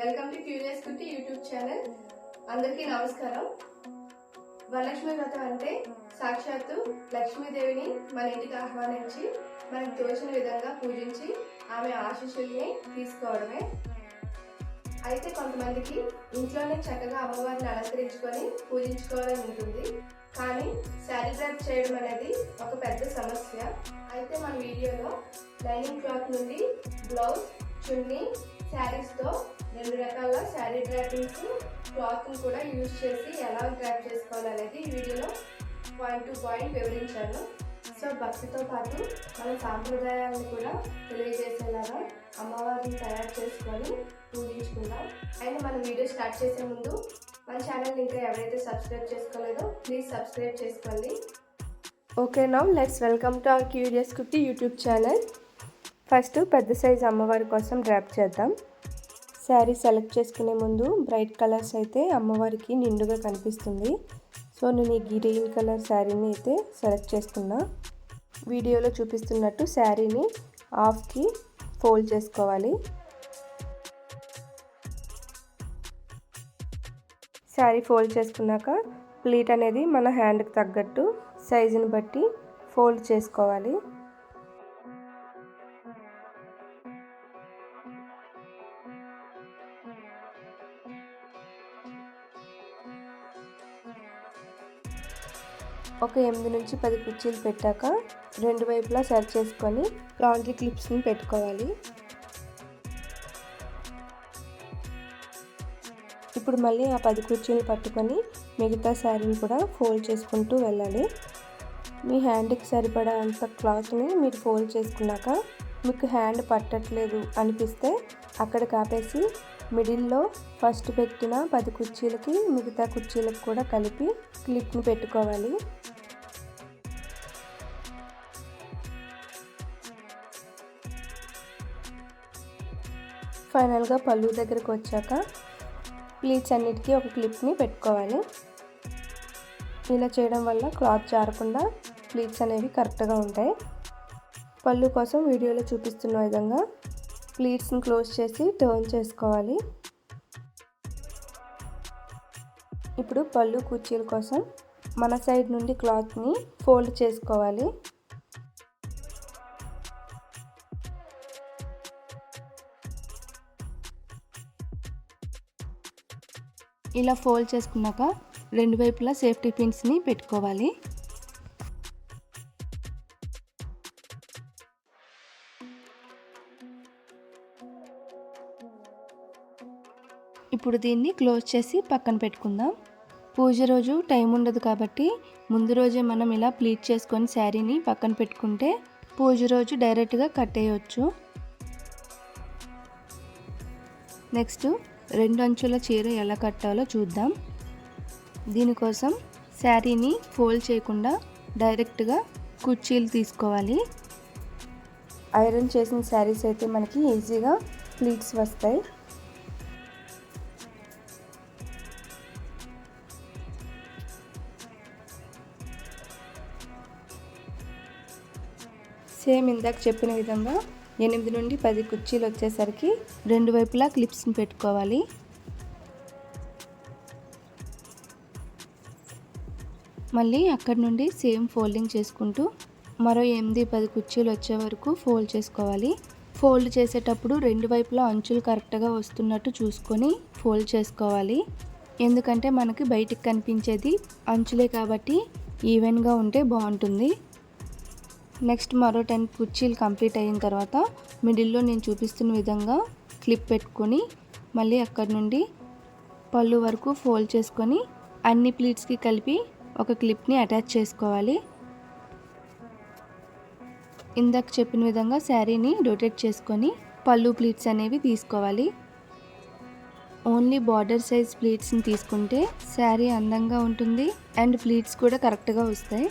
Welcome to Curious Kutti YouTube channel. అందరికీ నమస్కారం. వరలక్ష్మి వ్రతం అంటే సాక్షాత్తు లక్ష్మీదేవిని మన ఇంటికి ఆహ్వానించి మనకు తోచిన విధంగా పూజించి ఆమె ఆశీస్సుల్ని తీసుకోవడమే. అయితే కొంతమందికి ఇంట్లోనే చక్కగా అమ్మవారిని అలంకరించుకొని పూజించుకోవాలని ఉంటుంది. కానీ శారీ డ్రాప్ చేయడం అనేది ఒక పెద్ద సమస్య. అయితే మన వీడియోలో లైనింగ్ క్లాత్ నుండి బ్లౌజ్ చున్నీ శారీస్తో రెండు రకాల శారీ డ్రాపింగ్స్ క్లాత్ని కూడా యూజ్ చేసి ఎలా డ్రాప్ చేసుకోవాలనేది వీడియోలో పాయింట్ టు పాయింట్ వివరించాను. సో భక్తితో పాటు మన సాంప్రదాయాలను కూడా తెలియజేసేలాగా అమ్మవారిని తయారు చేసుకొని పూజించుకుందాం. అండ్ మన వీడియో స్టార్ట్ చేసే ముందు మన ఛానల్ ఇంకా ఎవరైతే సబ్స్క్రైబ్ చేసుకోలేదో ప్లీజ్ సబ్స్క్రైబ్ చేసుకోండి. Okay now let's welcome to our Curious Kutti YouTube channel. First పెద్ద సైజ్ అమ్మవారి కోసం డ్రాప్ చేద్దాం. శారీ సెలెక్ట్ చేసుకునే ముందు బ్రైట్ కలర్స్ అయితే అమ్మవారికి నిండుగా కనిపిస్తుంది. సో నేను ఈ గ్రీన్ కలర్ శారీని అయితే సెలెక్ట్ చేసుకున్నా. వీడియోలో చూపిస్తున్నట్టు శారీని హాఫ్కి ఫోల్డ్ చేసుకోవాలి. శారీ ఫోల్డ్ చేసుకున్నాక ప్లీట్ అనేది మన హ్యాండ్కి తగ్గట్టు సైజుని బట్టి ఫోల్డ్ చేసుకోవాలి. ఒక ఎనిమిది నుంచి పది కుర్చీలు పెట్టాక రెండు వైపులా సరి చేసుకొని లాండ్రీ క్లిప్స్ని పెట్టుకోవాలి. ఇప్పుడు మళ్ళీ ఆ పది కుర్చీలు పట్టుకొని మిగతా శారీని కూడా ఫోల్డ్ చేసుకుంటూ వెళ్ళాలి. మీ హ్యాండ్కి సరిపడా అంత క్లాత్ని మీరు ఫోల్డ్ చేసుకున్నాక మీకు హ్యాండ్ పట్టట్లేదు అనిపిస్తే అక్కడ కాపేసి మిడిల్లో ఫస్ట్ పెట్టిన పది కుర్చీలకి మిగతా కుర్చీలకు కూడా కలిపి క్లిప్ని పెట్టుకోవాలి. ఫైనల్గా పళ్ళు దగ్గరకు వచ్చాక ప్లీట్స్ అన్నిటికీ ఒక క్లిప్ని పెట్టుకోవాలి. ఇలా చేయడం వల్ల క్లాత్ జారకుండా ప్లీట్స్ అనేవి కరెక్ట్గా ఉంటాయి. పళ్ళు కోసం వీడియోలో చూపిస్తున్న విధంగా ప్లీట్స్ని క్లోజ్ చేసి టర్న్ చేసుకోవాలి. ఇప్పుడు పళ్ళు కుర్చీల కోసం మన సైడ్ నుండి క్లాత్ని ఫోల్డ్ చేసుకోవాలి. ఇలా ఫోల్డ్ చేసుకున్నాక రెండు వైపులా సేఫ్టీ పిన్స్ని పెట్టుకోవాలి. ఇప్పుడు దీన్ని క్లోజ్ చేసి పక్కన పెట్టుకుందాం. పూజ రోజు టైం ఉండదు కాబట్టి ముందు రోజే మనం ఇలా ప్లీట్ చేసుకొని శారీని పక్కన పెట్టుకుంటే పూజ రోజు డైరెక్ట్గా కట్టేయచ్చు నెక్స్ట్ రెండు అంచుల చీర ఎలా కట్టాలో చూద్దాం. దీనికోసం శారీని ఫోల్డ్ చేయకుండా డైరెక్ట్గా కుర్చీలు తీసుకోవాలి. ఐరన్ చేసిన శారీస్ అయితే మనకి ఈజీగా ప్లీట్స్ వస్తాయి. సేమ్ ఇందాక చెప్పిన విధంగా ఎనిమిది నుండి పది కుర్చీలు వచ్చేసరికి రెండు వైపులా క్లిప్స్ని పెట్టుకోవాలి. మళ్ళీ అక్కడి నుండి సేమ్ ఫోల్డింగ్ చేసుకుంటూ మరో ఎనిమిది పది కుర్చీలు వచ్చే వరకు ఫోల్డ్ చేసుకోవాలి. ఫోల్డ్ చేసేటప్పుడు రెండు వైపులా అంచులు కరెక్ట్గా వస్తున్నట్టు చూసుకొని ఫోల్డ్ చేసుకోవాలి. ఎందుకంటే మనకి బయటికి కనిపించేది అంచులే కాబట్టి ఈవెన్గా ఉంటే బాగుంటుంది. నెక్స్ట్ మరో టెన్ కుర్చీలు కంప్లీట్ అయిన తర్వాత మిడిల్లో నేను చూపిస్తున్న విధంగా క్లిప్ పెట్టుకొని మళ్ళీ అక్కడ నుండి పళ్ళు వరకు ఫోల్డ్ చేసుకొని అన్ని ప్లీట్స్కి కలిపి ఒక క్లిప్ని అటాచ్ చేసుకోవాలి. ఇందాక చెప్పిన విధంగా శారీని రొటేట్ చేసుకొని పళ్ళు ప్లీట్స్ అనేవి తీసుకోవాలి. ఓన్లీ బార్డర్ సైజ్ ప్లీట్స్ని తీసుకుంటే శారీ అందంగా ఉంటుంది అండ్ ప్లీట్స్ కూడా కరెక్ట్గా వస్తాయి.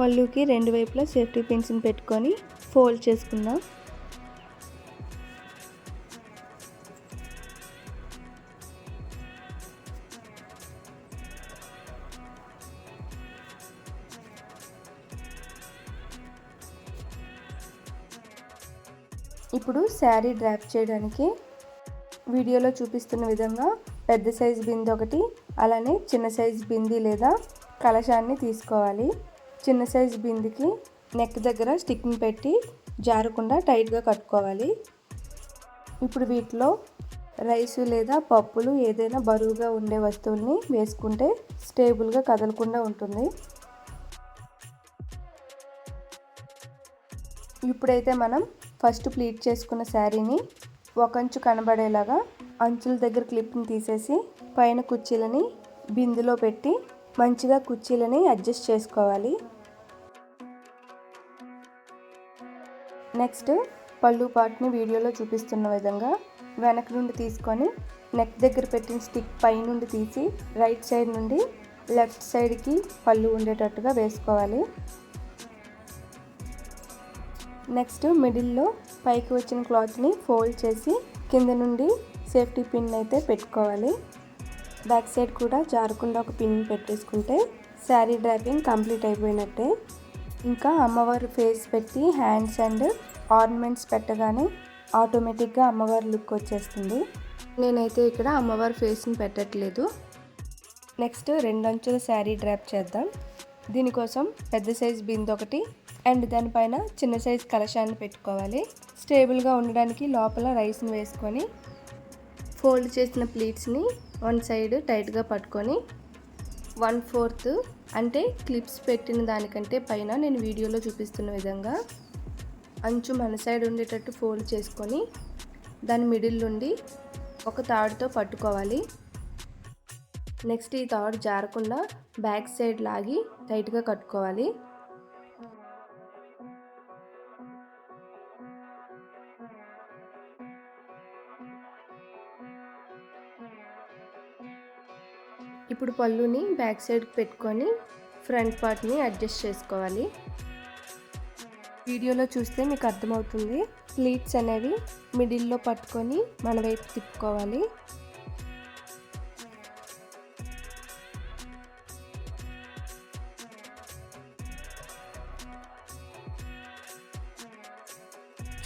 పళ్ళుకి రెండు వైపులా సేఫ్టీ పిన్స్ని పెట్టుకొని ఫోల్డ్ చేసుకుందాం. ఇప్పుడు శారీ డ్రాప్ చేయడానికి వీడియోలో చూపిస్తున్న విధంగా పెద్ద సైజ్ బింది ఒకటి అలానే చిన్న సైజ్ బింది లేదా కలశాన్ని తీసుకోవాలి. చిన్న సైజ్ బిందికి నెక్ దగ్గర స్టిక్ని పెట్టి జారకుండా టైట్గా కట్టుకోవాలి. ఇప్పుడు వీటిలో రైస్ లేదా పప్పులు ఏదైనా బరువుగా ఉండే వస్తువుల్ని వేసుకుంటే స్టేబుల్గా కదలకుండా ఉంటుంది. ఇప్పుడైతే మనం ఫస్ట్ ప్లీట్ చేసుకున్న శారీని ఒకంచు కనబడేలాగా అంచుల దగ్గర క్లిప్ని తీసేసి పైన కుర్చీలని బిందులో పెట్టి మంచిగా కుర్చీలని అడ్జస్ట్ చేసుకోవాలి. నెక్స్ట్ పళ్ళు పాటుని వీడియోలో చూపిస్తున్న విధంగా వెనక నుండి తీసుకొని నెక్ దగ్గర పెట్టిన స్టిక్ పై నుండి తీసి రైట్ సైడ్ నుండి లెఫ్ట్ సైడ్కి పళ్ళు ఉండేటట్టుగా వేసుకోవాలి. నెక్స్ట్ మిడిల్లో పైకి వచ్చిన క్లాత్ని ఫోల్డ్ చేసి కింద నుండి సేఫ్టీ పిన్ అయితే పెట్టుకోవాలి. బ్యాక్ సైడ్ కూడా జారకుండా ఒక పిన్ పెట్టేసుకుంటే శారీ డ్రాపింగ్ కంప్లీట్ అయిపోయినట్టే. ఇంకా అమ్మవారి ఫేస్ పెట్టి హ్యాండ్స్ అండ్ ఆర్నమెంట్స్ పెట్టగానే ఆటోమేటిక్గా అమ్మవారి లుక్ వచ్చేస్తుంది. నేనైతే ఇక్కడ అమ్మవారి ఫేస్ని పెట్టట్లేదు. నెక్స్ట్ రెండంచుల శారీ డ్రాప్ చేద్దాం. దీనికోసం పెద్ద సైజ్ బిందు ఒకటి అండ్ దానిపైన చిన్న సైజ్ కలశాన్ని పెట్టుకోవాలి. స్టేబుల్గా ఉండడానికి లోపల రైస్ని వేసుకొని ఫోల్డ్ చేసిన ప్లీట్స్ని వన్ సైడ్ టైట్గా పట్టుకొని వన్ ఫోర్త్ అంటే క్లిప్స్ పెట్టిన దానికంటే పైన నేను వీడియోలో చూపిస్తున్న విధంగా అంచు మన సైడ్ ఉండేటట్టు ఫోల్డ్ చేసుకొని దాని మిడిల్ నుండి ఒక తాడుతో పట్టుకోవాలి. నెక్స్ట్ ఈ తాడు జారకుండా బ్యాక్ సైడ్ లాగి టైట్గా కట్టుకోవాలి. ఇప్పుడు పళ్ళుని బ్యాక్ సైడ్ పెట్టుకొని ఫ్రంట్ పార్ట్ని అడ్జస్ట్ చేసుకోవాలి. వీడియోలో చూస్తే మీకు అర్థమవుతుంది. ప్లీట్స్ అనేవి మిడిల్లో పట్టుకొని మన వైపు తిప్పుకోవాలి.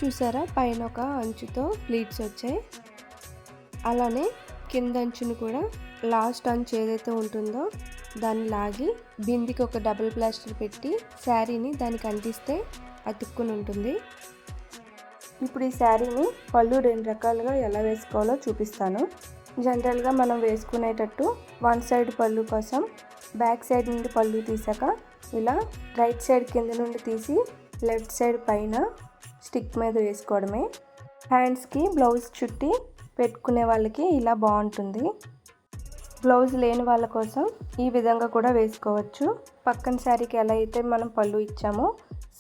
చూసారా? పైన ఒక అంచుతో ప్లీట్స్ వచ్చాయి. అలానే కింద అంచును కూడా లాస్ట్ అంచు ఏదైతే ఉంటుందో దాన్ని లాగి బిందికి ఒక డబుల్ ప్లాస్టర్ పెట్టి శారీని దానికి అంటిస్తే అతుక్కుని ఉంటుంది. ఇప్పుడు ఈ శారీని పళ్ళు రెండు రకాలుగా ఎలా వేసుకోవాలో చూపిస్తాను. జనరల్గా మనం వేసుకునేటట్టు వన్ సైడ్ పళ్ళు కోసం బ్యాక్ సైడ్ నుండి పళ్ళు తీసాక ఇలా రైట్ సైడ్ కింద నుండి తీసి లెఫ్ట్ సైడ్ పైన స్టిక్ మీద వేసుకోవడమే. హ్యాండ్స్కి బ్లౌజ్ చుట్టి పెట్టుకునే వాళ్ళకి ఇలా బాగుంటుంది. బ్లౌజ్ లేని వాళ్ళ కోసం ఈ విధంగా కూడా వేసుకోవచ్చు. పక్కన శారీకి ఎలా అయితే మనం పళ్ళు ఇచ్చామో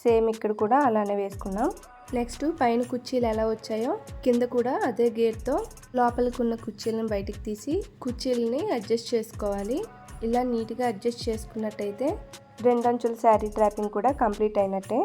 సేమ్ ఇక్కడ కూడా అలానే వేసుకున్నాం నెక్స్ట్ పైన కుర్చీలు ఎలా వచ్చాయో కింద కూడా అదే గేర్తో లోపలికి ఉన్న కుర్చీలను బయటికి తీసి కుర్చీలని అడ్జస్ట్ చేసుకోవాలి. ఇలా నీట్గా అడ్జస్ట్ చేసుకున్నట్టయితే రెండంచుల శారీ ట్రాపింగ్ కూడా కంప్లీట్ అయినట్టే.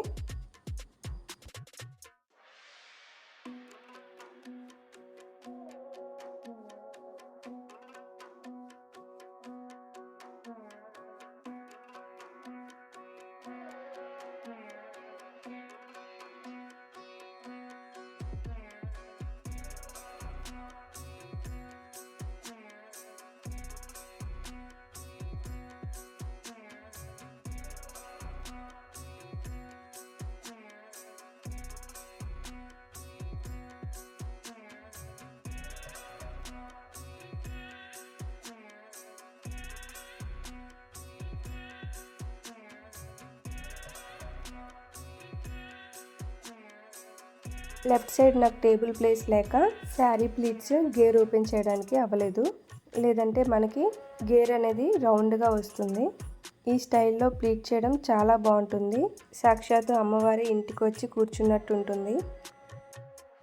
లెఫ్ట్ సైడ్ నాకు టేబుల్ ప్లేస్ లేక శారీ ప్లీట్స్ గేర్ ఓపెన్ చేయడానికి అవ్వలేదు. లేదంటే మనకి గేర్ అనేది రౌండ్గా వస్తుంది. ఈ స్టైల్లో ప్లీట్ చేయడం చాలా బాగుంటుంది. సాక్షాత్తు అమ్మవారి ఇంటికి వచ్చి కూర్చున్నట్టు ఉంటుంది.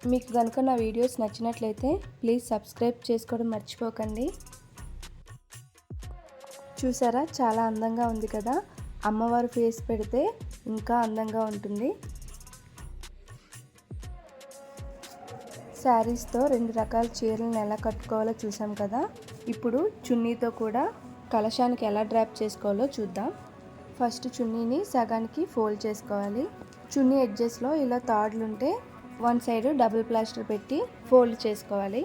మీకు కనుక నా వీడియోస్ నచ్చినట్లయితే ప్లీజ్ సబ్స్క్రైబ్ చేసుకోవడం మర్చిపోకండి. చూసారా? చాలా అందంగా ఉంది కదా? అమ్మవారు ఫేస్ పెడితే ఇంకా అందంగా ఉంటుంది. శారీస్తో రెండు రకాల చీరలను ఎలా కట్టుకోవాలో చూసాం కదా. ఇప్పుడు చున్నీతో కూడా కలశానికి ఎలా డ్రాప్ చేసుకోవాలో చూద్దాం. ఫస్ట్ చున్నీని సగానికి ఫోల్డ్ చేసుకోవాలి. చున్నీ ఎడ్జెస్లో ఇలా తాడులు ఉంటే వన్ సైడ్ డబుల్ ప్లాస్టర్ పెట్టి ఫోల్డ్ చేసుకోవాలి.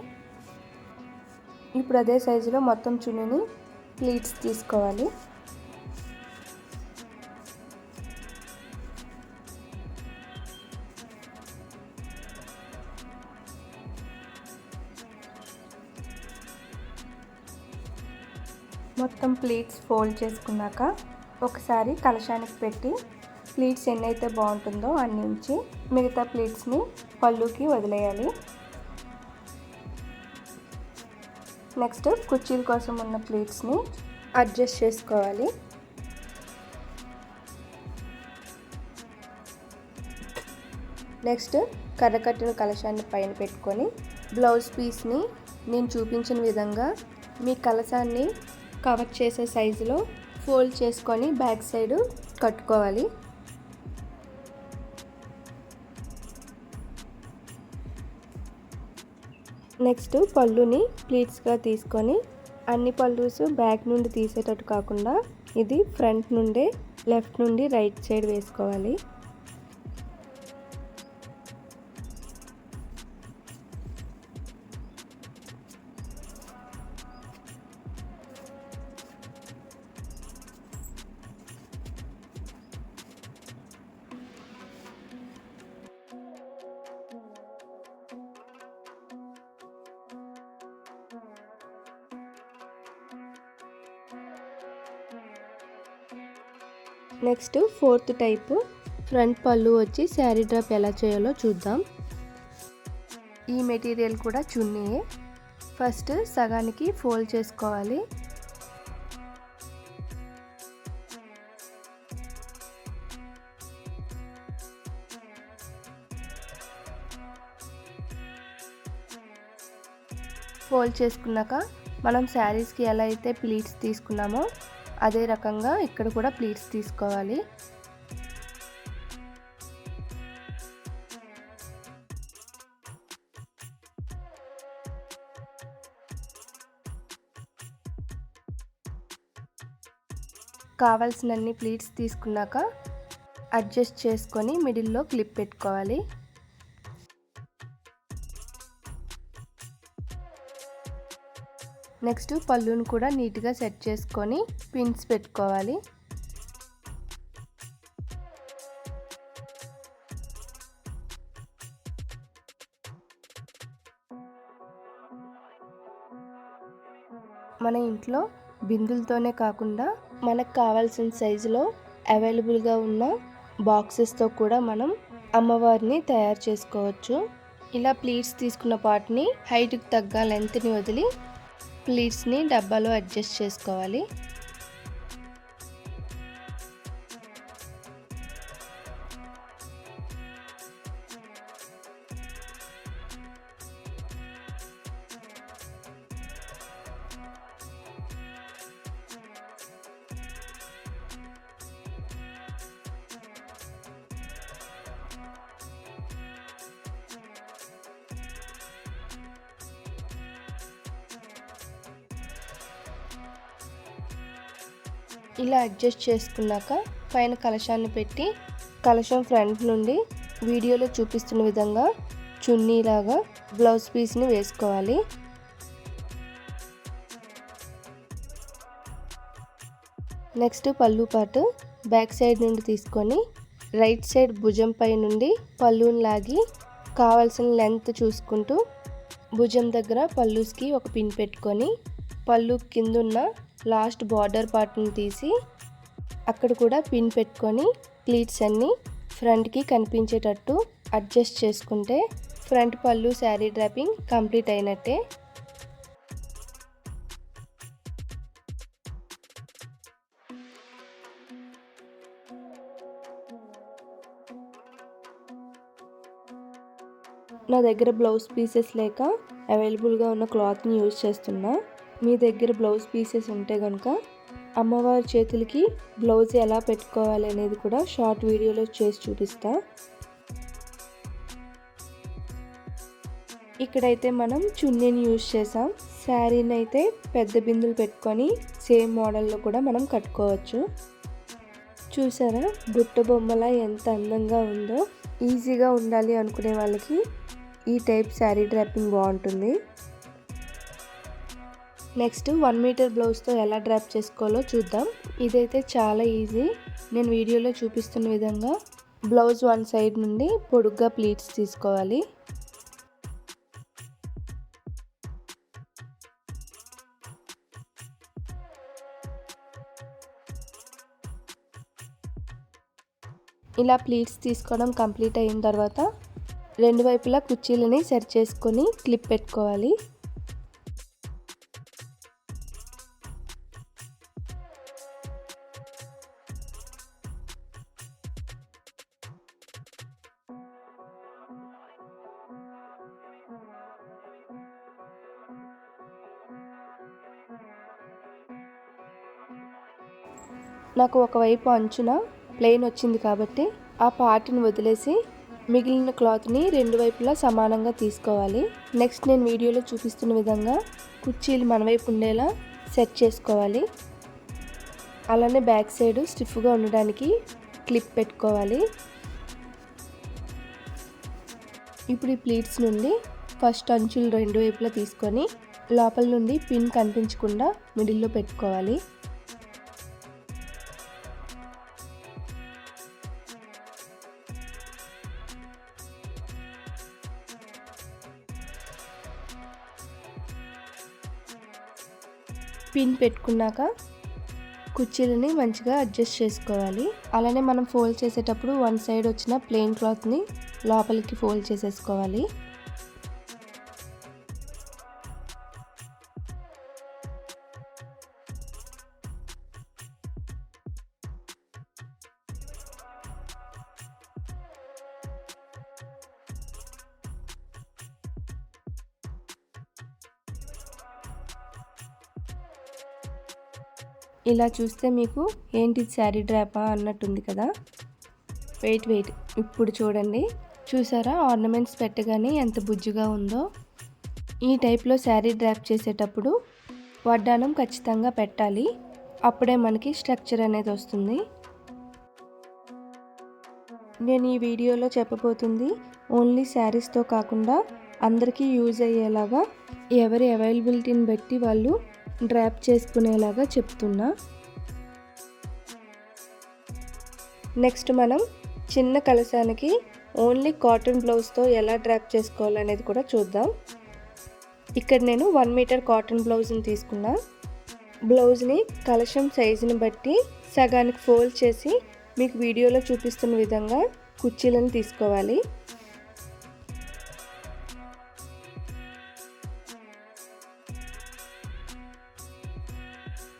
ఇప్పుడు అదే సైజులో మొత్తం చున్నీని ప్లీట్స్ తీసుకోవాలి. మొత్తం ప్లీట్స్ ఫోల్డ్ చేసుకున్నాక ఒకసారి కలశానికి పెట్టి ప్లీట్స్ ఎన్నైతే బాగుంటుందో అన్ని ఉంచి మిగతా ప్లీట్స్ని పళ్ళుకి వదిలేయాలి. నెక్స్ట్ కుర్చీల కోసం ఉన్న ప్లీట్స్ని అడ్జస్ట్ చేసుకోవాలి. నెక్స్ట్ కర్రకట్టిన కలశాన్ని పైన పెట్టుకొని బ్లౌజ్ పీస్ని నేను చూపించిన విధంగా మీ కలశాన్ని కవర్ చేసే సైజులో ఫోల్డ్ చేసుకొని బ్యాక్ సైడ్ కట్టుకోవాలి. నెక్స్ట్ పళ్ళుని ప్లీట్స్గా తీసుకొని అన్ని పళ్ళుస్ బ్యాక్ నుండి తీసేటట్టు కాకుండా ఇది ఫ్రంట్ నుండే లెఫ్ట్ నుండి రైట్ సైడ్ వేసుకోవాలి. నెక్స్ట్ ఫోర్త్ టైప్ ఫ్రంట్ పళ్ళు వచ్చి శారీ డ్రాప్ ఎలా చేయాలో చూద్దాం. ఈ మెటీరియల్ కూడా చున్నీయే ఫస్ట్ సగానికి ఫోల్డ్ చేసుకోవాలి. ఫోల్డ్ చేసుకున్నాక మనం శారీస్కి ఎలా అయితే ప్లీట్స్ తీసుకున్నామో అదే రకంగా ఇక్కడ కూడా ప్లీట్స్ తీసుకోవాలి. కావాల్సినన్ని ప్లీట్స్ తీసుకున్నాక అడ్జస్ట్ చేసుకొని మిడిల్లో క్లిప్ పెట్టుకోవాలి. నెక్స్ట్ పళ్ళును కూడా నీట్గా సెట్ చేసుకొని పిన్స్ పెట్టుకోవాలి. మన ఇంట్లో బిందులతోనే కాకుండా మనకు కావాల్సిన సైజులో అవైలబుల్గా ఉన్న బాక్సెస్తో కూడా మనం అమ్మవారిని తయారు చేసుకోవచ్చు. ఇలా ప్లీట్స్ తీసుకున్న పార్ట్ని హైట్కి తగ్గ లెంత్ని వదిలి ప్లీట్స్ని డబ్బాలో అడ్జస్ట్ చేసుకోవాలి. అడ్జస్ట్ చేసుకున్నాక పైన కలశాన్ని పెట్టి కలశం ఫ్రంట్ నుండి వీడియోలో చూపిస్తున్న విధంగా చున్నీలాగా బ్లౌజ్ పీస్ని వేసుకోవాలి. నెక్స్ట్ పళ్ళు పాటు బ్యాక్ సైడ్ నుండి తీసుకొని రైట్ సైడ్ భుజం పై నుండి పళ్ళుని లాగి కావాల్సిన లెంత్ చూసుకుంటూ భుజం దగ్గర పళ్ళుస్కి ఒక పిన్ పెట్టుకొని పళ్ళు కిందున్న లాస్ట్ బార్డర్ పార్ట్ని తీసి అక్కడ కూడా పిన్ పెట్టుకొని ప్లీట్స్ అన్నీ ఫ్రంట్కి కనిపించేటట్టు అడ్జస్ట్ చేసుకుంటే ఫ్రంట్ పళ్ళు శారీ డ్రాపింగ్ కంప్లీట్ అయినట్టే. నా దగ్గర బ్లౌజ్ పీసెస్ లేక అవైలబుల్గా ఉన్న క్లాత్ని యూజ్ చేస్తున్నా. మీ దగ్గర బ్లౌజ్ పీసెస్ ఉంటే కనుక అమ్మవారి చేతులకి బ్లౌజ్ ఎలా పెట్టుకోవాలి అనేది కూడా షార్ట్ వీడియోలో చేసి చూపిస్తా. ఇక్కడైతే మనం చున్నీని యూజ్ చేసాం. శారీని అయితే పెద్ద బిందులు పెట్టుకొని సేమ్ మోడల్లో కూడా మనం కట్టుకోవచ్చు. చూసారా? బుట్ట బొమ్మల ఎంత అందంగా ఉందో. ఈజీగా ఉండాలి అనుకునే వాళ్ళకి ఈ టైప్ శారీ డ్రాపింగ్ బాగుంటుంది. నెక్స్ట్ వన్ మీటర్ బ్లౌజ్తో ఎలా డ్రాప్ చేసుకోవాలో చూద్దాం. ఇదైతే చాలా ఈజీ. నేను వీడియోలో చూపిస్తున్న విధంగా బ్లౌజ్ వన్ సైడ్ నుండి పొడుగ్గా ప్లీట్స్ తీసుకోవాలి. ఇలా ప్లీట్స్ తీసుకోవడం కంప్లీట్ అయిన తర్వాత రెండు వైపులా కుర్చీలని సెట్ చేసుకొని క్లిప్ పెట్టుకోవాలి. నాకు ఒకవైపు అంచున ప్లెయిన్ వచ్చింది కాబట్టి ఆ పార్ట్ని వదిలేసి మిగిలిన క్లాత్ని రెండు వైపులా సమానంగా తీసుకోవాలి. నెక్స్ట్ నేను వీడియోలో చూపిస్తున్న విధంగా కుర్చీలు మన వైపు ఉండేలా సెట్ చేసుకోవాలి. అలానే బ్యాక్ సైడ్ స్టిఫ్గా ఉండడానికి క్లిప్ పెట్టుకోవాలి. ఇప్పుడు ఈ ప్లీట్స్ నుండి ఫస్ట్ అంచులు రెండు వైపులా తీసుకొని లోపల నుండి పిన్ కనిపించకుండా మిడిల్లో పెట్టుకోవాలి. పిన్ పెట్టుకున్నాక కుర్చీలని మంచిగా అడ్జస్ట్ చేసుకోవాలి. అలానే మనం ఫోల్డ్ చేసేటప్పుడు వన్ సైడ్ వచ్చిన ప్లెయిన్ క్లాత్ని లోపలికి ఫోల్డ్ చేసేసుకోవాలి. ఇలా చూస్తే మీకు ఏంటి శారీ డ్రాపా అన్నట్టుంది కదా? Wait wait. ఇప్పుడు చూడండి. చూసారా? ఆర్నమెంట్స్ పెట్టగానే ఎంత బుజ్జుగా ఉందో. ఈ టైప్లో శారీ డ్రాప్ చేసేటప్పుడు వడ్డానం ఖచ్చితంగా పెట్టాలి. అప్పుడే మనకి స్ట్రక్చర్ అనేది వస్తుంది. నేను ఈ వీడియోలో చెప్పబోతుంది ఓన్లీ శారీస్తో కాకుండా అందరికీ యూజ్ అయ్యేలాగా ఎవరి అవైలబిలిటీని బట్టి వాళ్ళు డ్రాప్ చేసుకునేలాగా చెప్తున్నా. నెక్స్ట్ మనం చిన్న కలశానికి ఓన్లీ కాటన్ బ్లౌజ్తో ఎలా డ్రాప్ చేసుకోవాలనేది కూడా చూద్దాం. ఇక్కడ నేను వన్ మీటర్ కాటన్ బ్లౌజ్ని తీసుకున్నా. బ్లౌజ్ని కలశం సైజుని బట్టి సగానికి ఫోల్డ్ చేసి మీకు వీడియోలో చూపిస్తున్న విధంగా కుర్చీలను తీసుకోవాలి.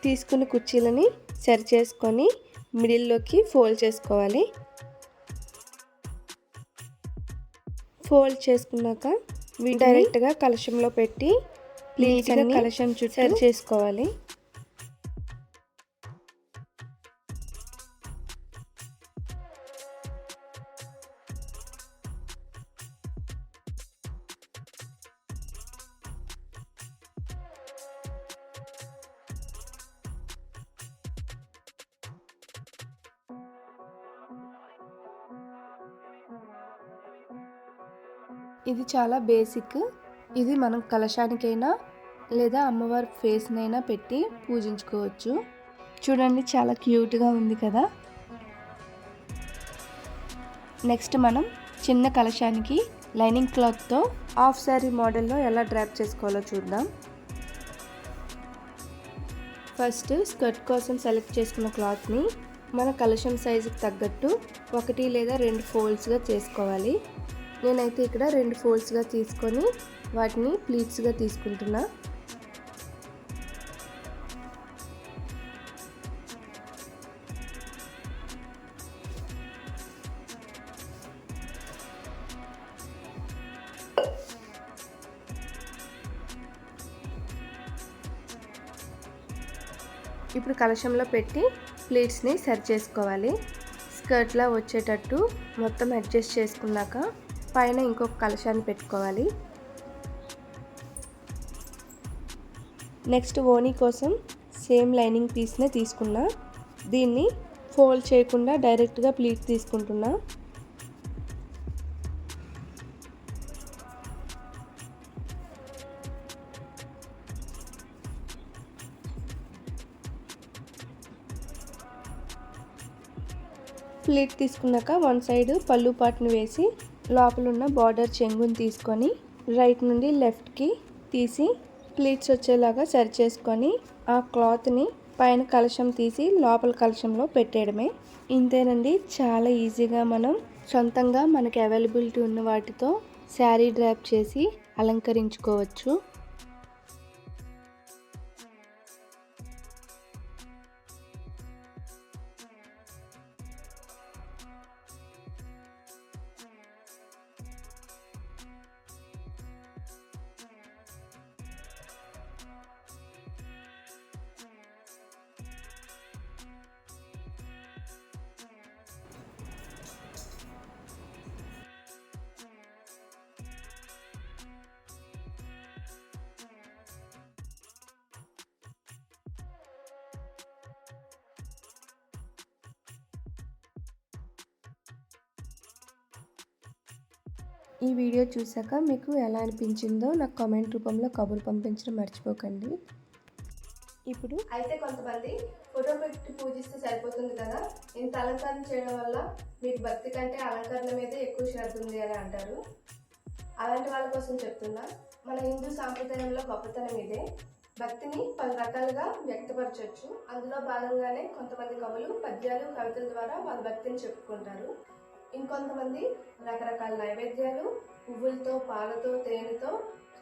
తీసుకున్న కుర్చీలని సరి చేసుకొని మిడిల్లోకి ఫోల్డ్ చేసుకోవాలి. ఫోల్డ్ చేసుకున్నాక డైరెక్ట్గా కలశంలో పెట్టి నీట్గా కలశం చుట్టూ సరి చేసుకోవాలి. చాలా బేసిక్ ఇది మనం కలశానికైనా లేదా అమ్మవారి ఫేస్నైనా పెట్టి పూజించుకోవచ్చు. చూడండి చాలా క్యూట్గా ఉంది కదా? నెక్స్ట్ మనం చిన్న కలశానికి లైనింగ్ క్లాత్తో హాఫ్ శారీ మోడల్లో ఎలా డ్రాప్ చేసుకోవాలో చూద్దాం. ఫస్ట్ స్కర్ట్ కోసం సెలెక్ట్ చేసుకున్న క్లాత్ని మన కలశం సైజుకి తగ్గట్టు ఒకటి లేదా రెండు ఫోల్డ్స్గా చేసుకోవాలి. నేనైతే ఇక్కడ రెండు ఫోల్డ్స్గా తీసుకొని వాటిని ప్లీట్స్గా తీసుకుంటున్నా. ఇప్పుడు కలశంలో పెట్టి ప్లేట్స్ని సరి చేసుకోవాలి. స్కర్ట్లా వచ్చేటట్టు మొత్తం అడ్జస్ట్ చేసుకున్నాక పైన ఇంకొక కలశాన్ని పెట్టుకోవాలి. నెక్స్ట్ ఓనీ కోసం సేమ్ లైనింగ్ పీస్నే తీసుకున్నా. దీన్ని ఫోల్డ్ చేయకుండా డైరెక్ట్గా ప్లీట్ తీసుకుంటున్నా. ప్లేట్ తీసుకున్నాక వన్ సైడ్ పళ్ళు పాటును వేసి లోపల ఉన్న బార్డర్ చెంగుని తీసుకొని రైట్ నుండి లెఫ్ట్కి తీసి ప్లీట్స్ వచ్చేలాగా సరి చేసుకొని ఆ క్లాత్ని పైన కలశం తీసి లోపల కలశంలో పెట్టేయడమే. ఇంతేనండి చాలా ఈజీగా మనం సొంతంగా మనకి అవైలబిలిటీ ఉన్న వాటితో శారీ డ్రాప్ చేసి అలంకరించుకోవచ్చు. ఈ వీడియో చూసాక మీకు ఎలా అనిపించిందో నాకు కామెంట్ రూపంలో కబురు పంపించడం మర్చిపోకండి. ఇప్పుడు అయితే కొంతమంది ఫోటో పెట్టి పూజిస్తే సరిపోతుంది కదా? ఇంత అలంకరణ చేయడం వల్ల మీకు భక్తి కంటే అలంకరణ మీదే ఎక్కువ శ్రద్ధ ఉంది అని అంటారు. అలాంటి వాళ్ళ కోసం చెప్తున్నా మన హిందూ సాంప్రదాయంలో గొప్పతనం ఇదే. భక్తిని పలు రకాలుగా వ్యక్తపరచవచ్చు అందులో భాగంగానే కొంతమంది కవులు పద్యాలు కవితల ద్వారా వాళ్ళ భక్తిని చెప్పుకుంటారు. ఇంకొంతమంది రకరకాల నైవేద్యాలు పువ్వులతో పాలతో తేనెతో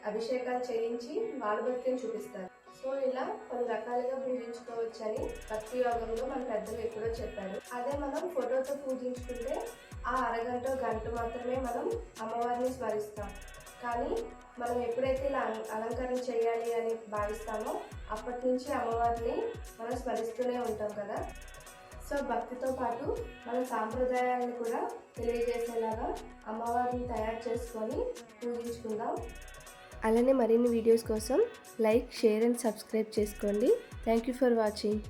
అభిషేకాలు చేయించి వాళ్ళ చూపిస్తారు. సో ఇలా కొన్ని రకాలుగా పూజించుకోవచ్చని భక్తి యోగంలో మన పెద్దలు ఎప్పుడో చెప్పారు. అదే మనం ఫోటోతో పూజించుకుంటే ఆ అరగంట గంట మాత్రమే మనం అమ్మవారిని స్మరిస్తాం. కానీ మనం ఎప్పుడైతే ఇలా అలంకరణ చేయాలి అని భావిస్తామో అప్పటి నుంచి అమ్మవారిని మనం స్మరిస్తూనే ఉంటాం కదా. సో భక్తితో పాటు మన సాంప్రదాయాలను కూడా తెలియజేసేలాగా అమ్మవారిని తయారు చేసుకొని పూజించుకుందాం. అలానే మరిన్ని వీడియోస్ కోసం లైక్ షేర్ అండ్ సబ్స్క్రైబ్ చేసుకోండి. Thank you for watching